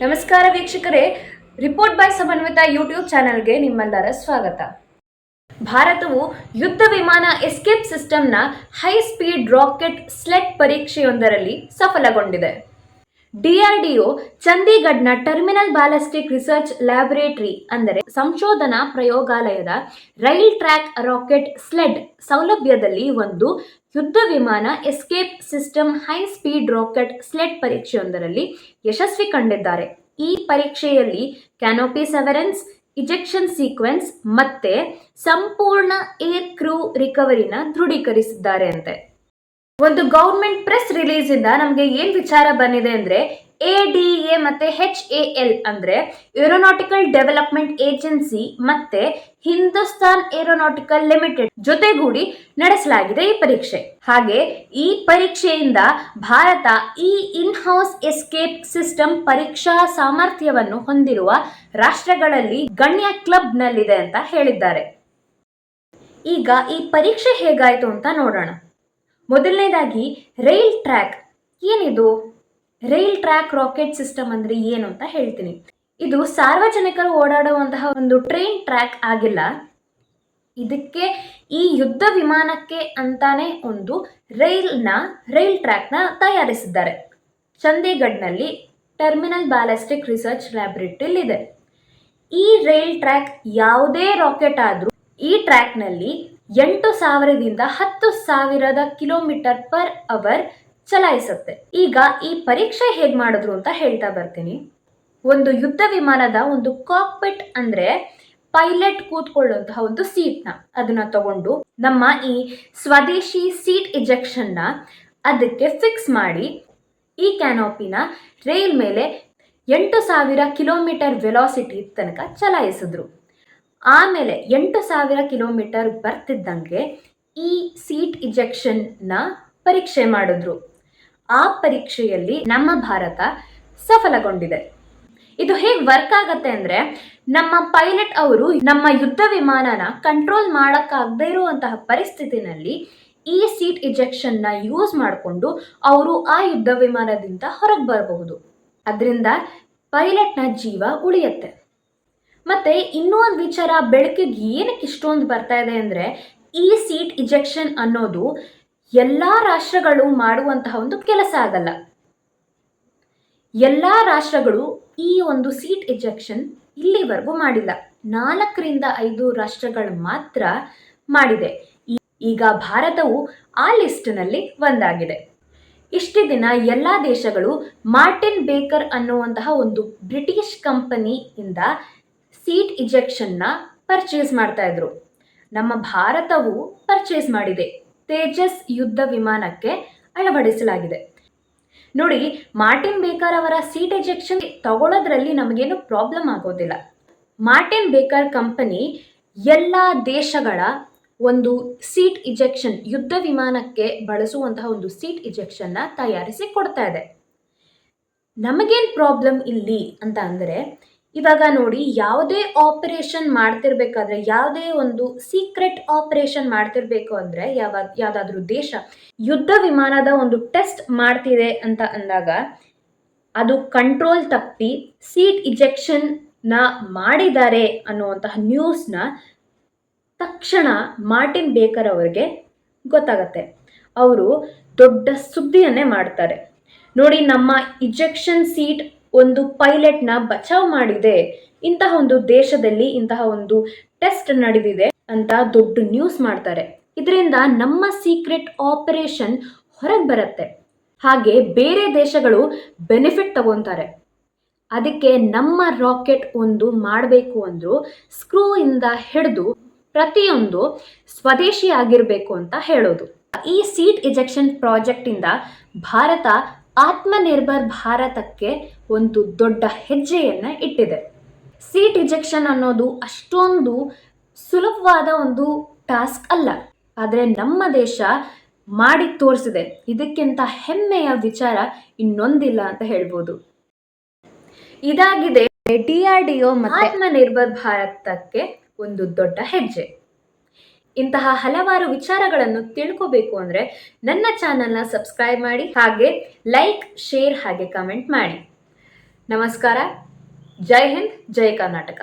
ನಮಸ್ಕಾರ ವೀಕ್ಷಕರೇ. Report by Samanvita YouTube ಚಾನೆಲ್ಗೆ ನಿಮ್ಮೆಲ್ಲರ ಸ್ವಾಗತ. ಭಾರತವು ಯುದ್ಧ ವಿಮಾನ ಎಸ್ಕೇಪ್ ಸಿಸ್ಟಮ್ನ ಹೈ ಸ್ಪೀಡ್ ರಾಕೆಟ್ ಸ್ಲೆಟ್ ಪರೀಕ್ಷೆಯೊಂದರಲ್ಲಿ ಸಫಲಗೊಂಡಿದೆ. ಡಿಆರ್ಡಿಒ ಚಂಡೀಗಢ್ನ ಟರ್ಮಿನಲ್ ಬ್ಯಾಲಿಸ್ಟಿಕ್ ರಿಸರ್ಚ್ ಲ್ಯಾಬೊರೇಟರಿ ಅಂದರೆ ಸಂಶೋಧನಾ ಪ್ರಯೋಗಾಲಯದ ರೈಲ್ ಟ್ರ್ಯಾಕ್ ರಾಕೆಟ್ ಸ್ಲೆಡ್ ಸೌಲಭ್ಯದಲ್ಲಿ ಒಂದು ಯುದ್ಧ ವಿಮಾನ escape system high speed rocket sled ಪರೀಕ್ಷೆಯೊಂದರಲ್ಲಿ ಯಶಸ್ವಿ ಕಂಡಿದ್ದಾರೆ. ಈ ಪರೀಕ್ಷೆಯಲ್ಲಿ ಕ್ಯಾನೋಪಿ ಸೆವೆರೆನ್ಸ್, ಇಜೆಕ್ಷನ್ ಸೀಕ್ವೆನ್ಸ್ ಮತ್ತೆ ಸಂಪೂರ್ಣ ಏರ್ ಕ್ರೂ ರಿಕವರಿನ ದೃಢೀಕರಿಸಿದ್ದಾರೆ ಅಂತೆ ಒಂದು ಗೌರ್ಮೆಂಟ್ ಪ್ರೆಸ್ ರಿಲೀಸ್ ಇಂದ ನಮಗೆ ಏನ್ ವಿಚಾರ ಬಂದಿದೆ ಅಂದ್ರೆ ಎ ಡಿ ಎ ಮತ್ತೆ ಹೆಚ್ ಎ ಎಲ್ ಅಂದ್ರೆ ಏರೋನಾಟಿಕಲ್ ಡೆವಲಪ್ಮೆಂಟ್ ಏಜೆನ್ಸಿ ಮತ್ತೆ ಹಿಂದೂಸ್ತಾನ್ ಏರೋನಾಟಿಕಲ್ ಲಿಮಿಟೆಡ್ ಜೊತೆಗೂಡಿ ನಡೆಸಲಾಗಿದೆ ಈ ಪರೀಕ್ಷೆ. ಹಾಗೆ ಈ ಪರೀಕ್ಷೆಯಿಂದ ಭಾರತ ಈ ಇನ್ ಹೌಸ್ ಎಸ್ಕೇಪ್ ಸಿಸ್ಟಮ್ ಪರೀಕ್ಷಾ ಸಾಮರ್ಥ್ಯವನ್ನು ಹೊಂದಿರುವ ರಾಷ್ಟ್ರಗಳಲ್ಲಿ ಗಣ್ಯ ಕ್ಲಬ್ನಲ್ಲಿದೆ ಅಂತ ಹೇಳಿದ್ದಾರೆ. ಈಗ ಈ ಪರೀಕ್ಷೆ ಹೇಗಾಯ್ತು ಅಂತ ನೋಡೋಣ. ಮೊದಲನೇದಾಗಿ ರೈಲ್ ಟ್ರ್ಯಾಕ್. ಏನಿದು? ರೈಲ್ ಟ್ರ್ಯಾಕ್ ರಾಕೆಟ್ ಸಿಸ್ಟಮ್ ಅಂದ್ರೆ ಏನು ಅಂತ ಹೇಳ್ತೀನಿ. ಇದು ಸಾರ್ವಜನಿಕರು ಓಡಾಡುವಂತಹ ಒಂದು ಟ್ರೈನ್ ಟ್ರ್ಯಾಕ್ ಆಗಿಲ್ಲ. ಇದಕ್ಕೆ ಈ ಯುದ್ಧ ವಿಮಾನಕ್ಕೆ ಅಂತಾನೆ ಒಂದು ರೈಲ್ನ, ರೈಲ್ ಟ್ರ್ಯಾಕ್ನ ತಯಾರಿಸಿದ್ದಾರೆ. ಚಂಡೀಗಢ್ನಲ್ಲಿ ಟರ್ಮಿನಲ್ ಬ್ಯಾಲಿಸ್ಟಿಕ್ ರಿಸರ್ಚ್ ಲ್ಯಾಬೊರೇಟರಿಲಿದೆ ಈ ರೈಲ್ ಟ್ರ್ಯಾಕ್ ಯಾವುದೇ ರಾಕೆಟ್ ಆದರೂ ಈ ಟ್ರ್ಯಾಕ್ನಲ್ಲಿ ಎಂಟು ಸಾವಿರದಿಂದ ಹತ್ತು ಸಾವಿರದ ಕಿಲೋಮೀಟರ್ ಪರ್ ಅವರ್ ಚಲಾಯಿಸುತ್ತೆ. ಈಗ ಈ ಪರೀಕ್ಷೆ ಹೇಗೆ ಮಾಡಿದ್ರು ಅಂತ ಹೇಳ್ತಾ ಬರ್ತೀನಿ. ಒಂದು ಯುದ್ಧ ವಿಮಾನದ ಒಂದು ಕಾಕ್ಪಿಟ್ ಅಂದ್ರೆ ಪೈಲಟ್ ಕೂತ್ಕೊಳ್ಳುವಂತಹ ಒಂದು ಸೀಟ್ನ ಅದನ್ನ ತಗೊಂಡು ನಮ್ಮ ಈ ಸ್ವದೇಶಿ ಸೀಟ್ ಇಜೆಕ್ಷನ್ನ ಅದಕ್ಕೆ ಫಿಕ್ಸ್ ಮಾಡಿ ಈ ಕ್ಯಾನೋಪಿನ ರೈಲ್ ಮೇಲೆ ಎಂಟು ಸಾವಿರ ಕಿಲೋಮೀಟರ್ ವೆಲಾಸಿಟಿ ತನಕ ಚಲಾಯಿಸಿದ್ರು. ಆಮೇಲೆ ಎಂಟು ಸಾವಿರ ಕಿಲೋಮೀಟರ್ ಬರ್ತಿದ್ದಂಗೆ ಈ ಸೀಟ್ ಇಜೆಕ್ಷನ್ನ ಪರೀಕ್ಷೆ ಮಾಡಿದ್ರು. ಆ ಪರೀಕ್ಷೆಯಲ್ಲಿ ನಮ್ಮ ಭಾರತ ಸಫಲಗೊಂಡಿದೆ. ಇದು ಹೇಗೆ ವರ್ಕ್ ಆಗತ್ತೆ ಅಂದ್ರೆ ನಮ್ಮ ಪೈಲಟ್ ಅವರು ನಮ್ಮ ಯುದ್ಧ ವಿಮಾನನ ಕಂಟ್ರೋಲ್ ಮಾಡೋಕ್ಕಾಗದೇ ಇರುವಂತಹ ಪರಿಸ್ಥಿತಿನಲ್ಲಿ ಈ ಸೀಟ್ ಇಜೆಕ್ಷನ್ನ ಯೂಸ್ ಮಾಡಿಕೊಂಡು ಅವರು ಆ ಯುದ್ಧ ವಿಮಾನದಿಂದ ಹೊರಗೆ ಬರಬಹುದು. ಅದರಿಂದ ಪೈಲಟ್ನ ಜೀವ ಉಳಿಯುತ್ತೆ. ಮತ್ತೆ ಇನ್ನೂ ಒಂದು ವಿಚಾರ, ಬೆಳಕಿಗೆ ಏನಕ್ಕೆ ಇಷ್ಟೊಂದು ಬರ್ತಾ ಇದೆ ಅಂದ್ರೆ, ಈ ಸೀಟ್ ಇಜೆಕ್ಷನ್ ಅನ್ನೋದು ಎಲ್ಲಾ ರಾಷ್ಟ್ರಗಳು ಮಾಡುವಂತಹ ಒಂದು ಕೆಲಸ ಆಗಲ್ಲ. ಎಲ್ಲಾ ರಾಷ್ಟ್ರಗಳು ಈ ಒಂದು ಸೀಟ್ ಇಜೆಕ್ಷನ್ ಇಲ್ಲಿವರೆಗೂ ಮಾಡಿಲ್ಲ. ನಾಲ್ಕರಿಂದ ಐದು ರಾಷ್ಟ್ರಗಳು ಮಾತ್ರ ಮಾಡಿದೆ. ಈಗ ಭಾರತವು ಆ ಲಿಸ್ಟ್ನಲ್ಲಿ ಒಂದಾಗಿದೆ. ಇಷ್ಟು ದಿನ ಎಲ್ಲ ದೇಶಗಳು ಮಾರ್ಟಿನ್ ಬೇಕರ್ ಅನ್ನುವಂತಹ ಒಂದು ಬ್ರಿಟಿಷ್ ಕಂಪನಿಯಿಂದ ಸೀಟ್ ಇಜೆಕ್ಷನ್ನ ಪರ್ಚೇಸ್ ಮಾಡ್ತಾ ಇದ್ರು. ನಮ್ಮ ಭಾರತವು ಪರ್ಚೇಸ್ ಮಾಡಿದೆ. ತೇಜಸ್ ಯುದ್ಧ ವಿಮಾನಕ್ಕೆ ಅಳವಡಿಸಲಾಗಿದೆ. ನೋಡಿ, ಮಾರ್ಟಿನ್ ಬೇಕರ್ ಅವರ ಸೀಟ್ ಎಜೆಕ್ಷನ್ ತಗೊಳ್ಳೋದ್ರಲ್ಲಿ ನಮಗೇನು ಪ್ರಾಬ್ಲಮ್ ಆಗೋದಿಲ್ಲ. ಮಾರ್ಟಿನ್ ಬೇಕರ್ ಕಂಪನಿ ಎಲ್ಲ ದೇಶಗಳ ಒಂದು ಸೀಟ್ ಇಜೆಕ್ಷನ್, ಯುದ್ಧ ವಿಮಾನಕ್ಕೆ ಬಳಸುವಂತಹ ಒಂದು ಸೀಟ್ ಇಜೆಕ್ಷನ್ನ ತಯಾರಿಸಿ ಕೊಡ್ತಾ ಇದೆ. ನಮಗೇನು ಪ್ರಾಬ್ಲಮ್ ಇಲ್ಲಿ ಅಂತ ಅಂದರೆ ಇವಾಗ ನೋಡಿ ಯಾವುದೇ ಆಪರೇಷನ್ ಮಾಡ್ತಿರ್ಬೇಕಾದ್ರೆ, ಯಾವುದೇ ಒಂದು ಸೀಕ್ರೆಟ್ ಆಪರೇಷನ್ ಮಾಡ್ತಿರ್ಬೇಕು ಅಂದರೆ ಯಾವ ಯಾವುದಾದ್ರೂ ದೇಶ ಯುದ್ಧ ವಿಮಾನದ ಒಂದು ಟೆಸ್ಟ್ ಮಾಡ್ತಿದೆ ಅಂತ ಅಂದಾಗ, ಅದು ಕಂಟ್ರೋಲ್ ತಪ್ಪಿ ಸೀಟ್ ಇಜೆಕ್ಷನ್ನ ಮಾಡಿದ್ದಾರೆ ಅನ್ನುವಂತಹ ನ್ಯೂಸ್ನ ತಕ್ಷಣ ಮಾರ್ಟಿನ್ ಬೇಕರ್ ಅವರಿಗೆ ಗೊತ್ತಾಗತ್ತೆ. ಅವರು ದೊಡ್ಡ ಸುದ್ದಿಯನ್ನೇ ಮಾಡ್ತಾರೆ. ನೋಡಿ ನಮ್ಮ ಇಜೆಕ್ಷನ್ ಸೀಟ್ ಒಂದು ಪೈಲಟ್ನ ಬಚಾವ್ ಮಾಡಿದೆ. ಇಂತಹ ಒಂದು ದೇಶದಲ್ಲಿ ಇಂತಹ ಒಂದು ಟೆಸ್ಟ್ ನಡೆದಿದೆ ಅಂತ ದೊಡ್ಡ ನ್ಯೂಸ್ ಮಾಡ್ತಾರೆ. ಇದರಿಂದ ನಮ್ಮ ಸೀಕ್ರೆಟ್ ಆಪರೇಷನ್ ಹೊರಗೆ ಬರುತ್ತೆ. ಹಾಗೆ ಬೇರೆ ದೇಶಗಳು ಬೆನಿಫಿಟ್ ತಗೊತಾರೆ. ಅದಕ್ಕೆ ನಮ್ಮ ರಾಕೆಟ್ ಒಂದು ಮಾಡಬೇಕು ಅಂದ್ರು ಸ್ಕ್ರೂ ಇಂದ ಹಿಡಿದು ಪ್ರತಿಯೊಂದು ಸ್ವದೇಶಿ ಆಗಿರಬೇಕು ಅಂತ ಹೇಳೋದು. ಈ ಸೀಟ್ ಇಜೆಕ್ಷನ್ ಪ್ರಾಜೆಕ್ಟ್ ಇಂದ ಭಾರತ ಆತ್ಮನಿರ್ಭರ್ ಭಾರತಕ್ಕೆ ಒಂದು ದೊಡ್ಡ ಹೆಜ್ಜೆಯನ್ನ ಇಟ್ಟಿದೆ. ಸೀಟ್ ರಿಜೆಕ್ಷನ್ ಅನ್ನೋದು ಅಷ್ಟೊಂದು ಸುಲಭವಾದ ಒಂದು ಟಾಸ್ಕ್ ಅಲ್ಲ. ಆದರೆ ನಮ್ಮ ದೇಶ ಮಾಡಿ ತೋರಿಸಿದೆ. ಇದಕ್ಕಿಂತ ಹೆಮ್ಮೆಯ ವಿಚಾರ ಇನ್ನೊಂದಿಲ್ಲ ಅಂತ ಹೇಳ್ಬೋದು. ಇದಾಗಿದೆ ಡಿಆರ್ಡಿಒ ಒ ಆತ್ಮನಿರ್ಭರ್ ಭಾರತಕ್ಕೆ ಒಂದು ದೊಡ್ಡ ಹೆಜ್ಜೆ. ಇಂತಹ ಹಲವಾರು ವಿಚಾರಗಳನ್ನು ತಿಳ್ಕೋಬೇಕು ಅಂದರೆ ನನ್ನ ಚಾನಲ್ನ ಸಬ್ಸ್ಕ್ರೈಬ್ ಮಾಡಿ ಹಾಗೆ ಲೈಕ್, ಶೇರ್ ಹಾಗೆ ಕಮೆಂಟ್ ಮಾಡಿ. ನಮಸ್ಕಾರ. ಜೈ ಹಿಂದ್, ಜೈ ಕರ್ನಾಟಕ.